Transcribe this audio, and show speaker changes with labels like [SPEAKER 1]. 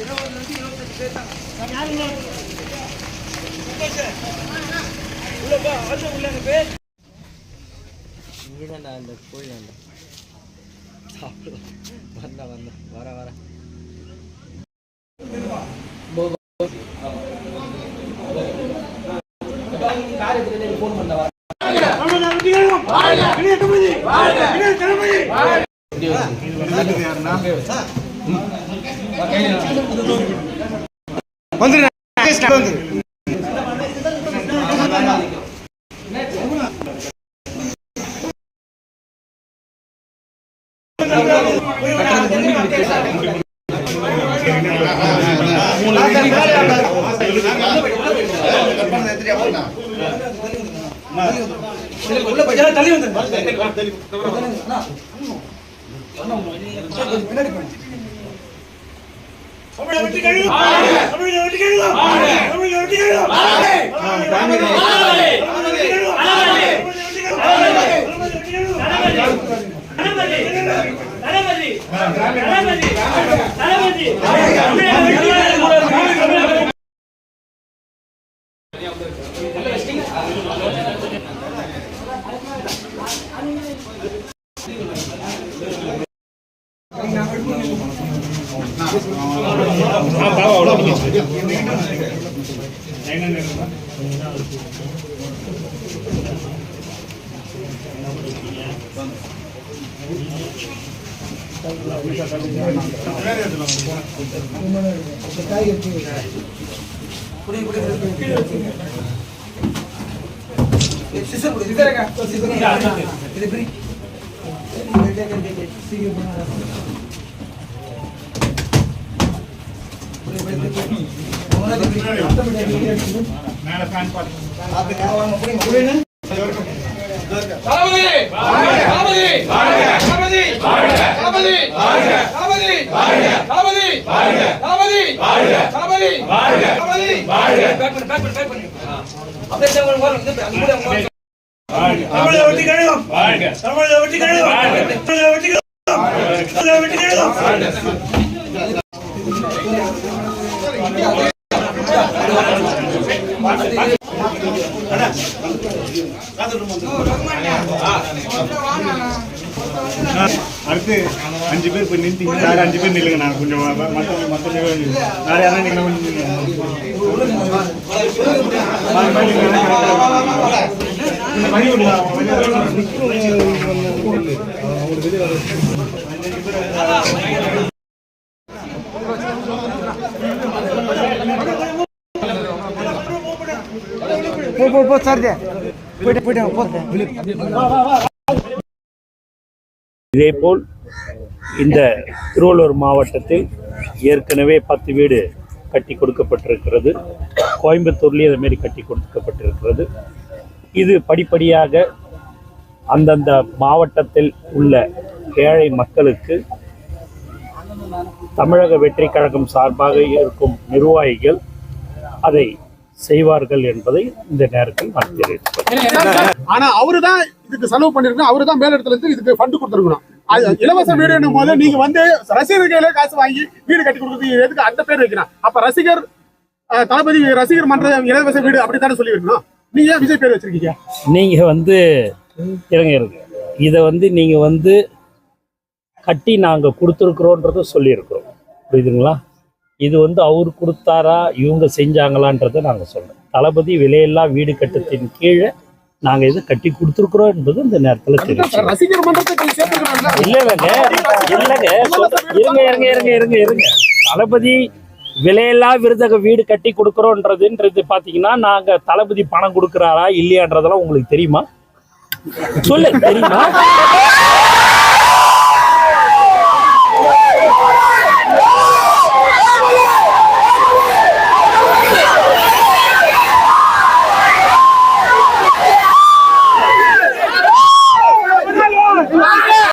[SPEAKER 1] இருபதுலேருந்து இருபத்தஞ்சு பேர் தான் உள்ளப்பா ஆட்டோ உள்ளங்க பேர் நீதான்டா அந்த கோயில் அந்த சாப்பிடலாம் வந்தா வந்தா வர வர
[SPEAKER 2] ஃபோன் பண்ண வர வாழ்க வாழ்க வாழ்க வந்துரு வந்து தள்ளி வந்து தமிழக வெற்றி கழகம். தமிழக வெற்றி கழகம். தமிழக வெற்றி கழகம். Thank you. Ah, ah,
[SPEAKER 3] தமிழக வெற்றி கழகம் தமிழக வெற்றி கழகம் தமிழக வெற்றி கழகம் தமிழக வெற்றி கழகம்
[SPEAKER 4] அடுத்து அஞ்சு பேர் இப்போ நிறுத்திங்க வேற அஞ்சு பேர் நில்லுங்க நான் கொஞ்சம் மற்ற மற்ற வேறு வேற யாரும் நீங்க கொஞ்சம் போ போ போ சார்ஜே போயிட்டு போயிட்டு போ.
[SPEAKER 5] இதேபோல் இந்த திருவள்ளூர் மாவட்டத்தில் ஏற்கனவே பத்து வீடு கட்டி கொடுக்கப்பட்டிருக்கிறது. கோயம்புத்தூர்லேயும் அதுமாரி கட்டி கொடுக்கப்பட்டிருக்கிறது. இது படிப்படியாக அந்தந்த மாவட்டத்தில் உள்ள ஏழை மக்களுக்கு தமிழக வெற்றி கழகம் சார்பாக இருக்கும் நிர்வாகிகள் அதை செய்வார்கள் என்பதை இந்த நேரத்தில் நான் தெரிவித்துக்
[SPEAKER 6] ஆனா அவரு தான் இதுக்கு செலவு பண்ணிருக்கணும். அவரு தான் மேலிடத்துல இருந்து இதுக்கு ஃபண்ட் கொடுத்துருக்கணும். இலவச வீடு என்னும் போது நீங்க வந்து ரசிகர்களே காசு வாங்கி வீடு கட்டி கொடுக்குறது எதுக்கு அந்த பேர் வைக்கணும் அப்ப ரசிகர் தளபதி ரசிகர் மன்ற இலவச வீடு அப்படித்தானே சொல்லி இருக்கணும் நீங்க விஜய் பேர் வச்சிருக்கீங்க?
[SPEAKER 5] நீங்கள் வந்து இருங்க இருங்க. இதை வந்து நீங்கள் வந்து கட்டி நாங்கள் கொடுத்துருக்குறோன்றத சொல்லியிருக்கிறோம். புரியுதுங்களா? இது வந்து அவர் கொடுத்தாரா இவங்க செஞ்சாங்களான்றதை நாங்கள் சொல்கிறோம் தளபதி விலையில்லா வீடு கட்டத்தின் கீழே நாங்கள் இதை கட்டி கொடுத்துருக்குறோம் என்பது இந்த நேரத்தில் தெரியும் இல்லைங்க. இல்லைங்க இருங்க இருங்க இருங்க இருங்க இருங்க. தளபதி விலையில்லா விருதக வீடு கட்டி கொடுக்குறோன்றதுன்றது பாத்தீங்கன்னா நாங்க தளபதி பணம் கொடுக்குறாரா இல்லையான்றதெல்லாம் உங்களுக்கு தெரியுமா? சொல்லு தெரியுமா?